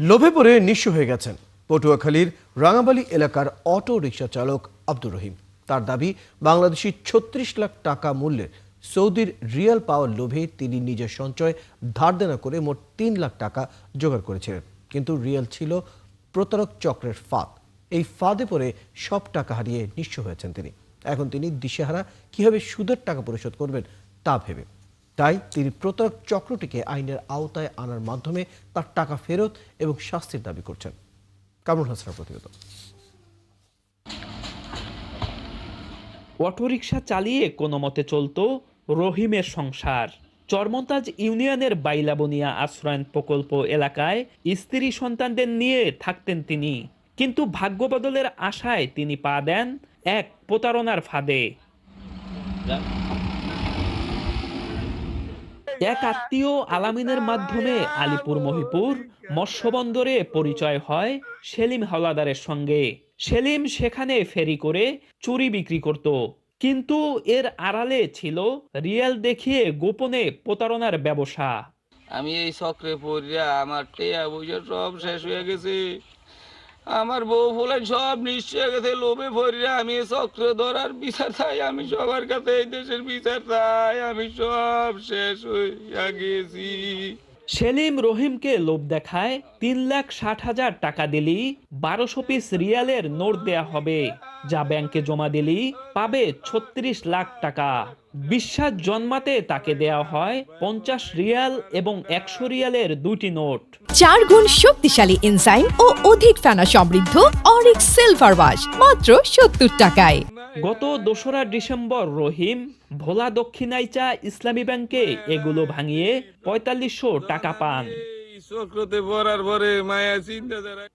লোভে পড়ে নিঃস্ব হয়ে গেছেন। পটুয়াখালীর রাঙাবালি এলাকার অটো রিকশা চালক আব্দুর রহিম। তার দাবি, বাংলাদেশি ছত্রিশ লাখ টাকা মূল্যের সৌদির রিয়াল পাওয়ার লোভে তিনি নিজের সঞ্চয় ধার দেনা করে মোট তিন লাখ টাকা জোগাড় করেছিলেন। কিন্তু রিয়াল ছিল প্রতারক চক্রের ফাঁদ। এই ফাঁদে পড়ে সব টাকা হারিয়ে নিঃস্ব হয়েছেন তিনি। এখন তিনি দিশেহারা, কীভাবে সুদের টাকা পরিশোধ করবেন তা ভেবে। তাই তিনি প্রতারক চক্রটিকে আইনের আওতায় আনার মাধ্যমে তার টাকা ফেরত এবং শাস্তির দাবি করছেন। কামরুল হাসানের প্রতিবেদন। অটোরিকশা চালিয়ে কোনো মতে চলত রহিমের সংসার। চরমন্তাজ ইউনিয়নের বাইলাবনিয়া আশ্রয়ন প্রকল্প এলাকায় স্ত্রী সন্তানদের নিয়ে থাকতেন তিনি। কিন্তু ভাগ্য বদলের আশায় তিনি পা দেন এক প্রতারণার ফাঁদে। এক আত্মীয় আলামিনের মাধ্যমে আলিপুর, মহিপুর, মৎস্যবন্দরে পরিচয় হয় সেলিম হাওলাদারের সঙ্গে। সেলিম সেখানে ফেরি করে চুরি বিক্রি করত। কিন্তু এর আড়ালে ছিল রিয়েল দেখিয়ে গোপনে প্রতারণার ব্যবসা। আমি এই চক্রে পড়িয়া আমার টেয়া বইয়া সব শেষ হয়ে গেছে। আমার বউ ফুলেন সব নিশ্চয় গেছে, লোভে ভরিয়া আমি চক্র ধরার বিচার চাই, আমি সবার কাছে এই দেশের বিচার চাই, আমি সব শেষ হইয়া গেছি। সেলিম রহিমকে লোভ দেখায় তিন লাখ ষাট হাজার টাকা দিলি বারোশো পিস রিয়ালের নোট দেয়া হবে। যা ব্যাংকে জমা দিলি পাবে ছত্রিশ লাখ টাকা। বিশ্বাস জন্মাতে তাকে দেয়া হয় পঞ্চাশ রিয়াল এবং একশো রিয়ালের দুটি নোট। চার গুণ শক্তিশালী এনজাইম ও অধিক ফেনা সমৃদ্ধ অরিক সিলভার ওয়াশ, মাত্র সত্তর টাকায়। গত দোসরা ডিসেম্বর রহিম ভোলা দক্ষিণাইচা ইসলামী ব্যাংকে এগুলো ভাঙিয়ে পঁয়তাল্লিশশো টাকা পান।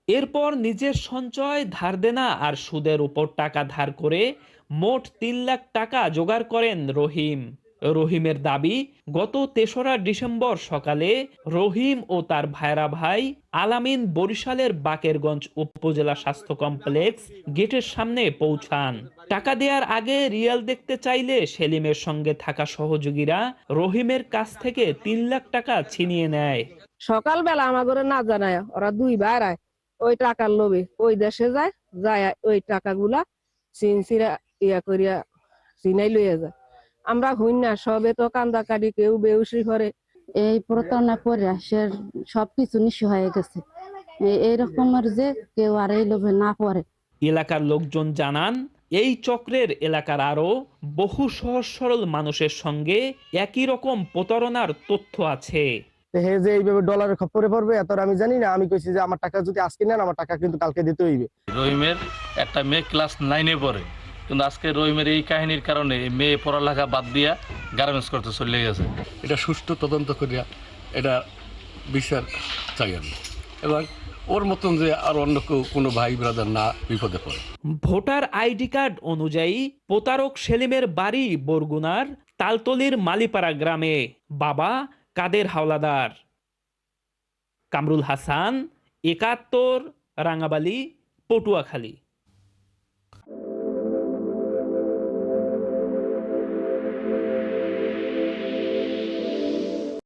এরপর নিজের সঞ্চয় ধার দেনা আর সুদের উপর টাকা ধার করে মোট তিন লাখ টাকা জোগাড় করেন রহিম। রহিমের দাবি, গত তেসরা ডিসেম্বর সকালে রহিম ও তার ভাইরা ভাই আলামিন বরিশালের বাকেরগঞ্জ উপজেলা স্বাস্থ্য কমপ্লেক্স গেটের সামনে পৌঁছান। টাকা দেওয়ার আগে রিয়াল দেখতে চাইলে সেলিমের সঙ্গে থাকা সহযোগীরা রহিমের কাছ থেকে তিন লাখ টাকা ছিনিয়ে নেয়। সকালবেলা আমার ঘরে না জানায়, ওরা দুই ভাই আয়, ওই টাকার লোভে। ওই দেশে যায় যায়, ওই টাকাগুলা চিন চিরা ইয়া করিয়া চিনাই লইয়া যায়। আমরা হইন না সবে তো কান্দা কাটি কেউ বেউসি করে এই প্রতারণা করে সে সবকিছু নিঃস্ব হয়ে গেছে। এইরকমের যে কেউ আর এই লোভে না পড়ে। এলাকার লোকজন জানান এই চক্রের এলাকার আরও বহু সহজ সরল মানুষের সঙ্গে একই রকম প্রতারণার তথ্য আছে। হে যে এইভাবে ডলারের খপ্পরে পড়বে এত আমি জানি না। আমি কইছি যে আমার টাকা যদি আজকে নেন আমার টাকা কিন্তু কালকে দিতে হইবে। রহিমের একটা মেয়ে ক্লাস নাইনে পড়ে। কিন্তু আজকে রহিমের এই কাহিনীর কারণে মেয়ে পড়ালেখা বাদ দিয়া গার্মেন্টস করতে চলে গেছে। এটা সুষ্ঠু তদন্ত করিয়া এটা বিচার চাই আমি। এবং ওর মতন যে আর অন্য কেউ কোনো ভাই ব্রাদার না বিপদে পড়ে। ভোটার আইডি কার্ড অনুযায়ী প্রতারক সেলিমের বাড়ি বরগুনার তালতলির মালিপাড়া গ্রামে। বাবা কাদের হাওলাদার? কামরুল হাসান একাত্তর রাঙাবালি পটুয়াখালী।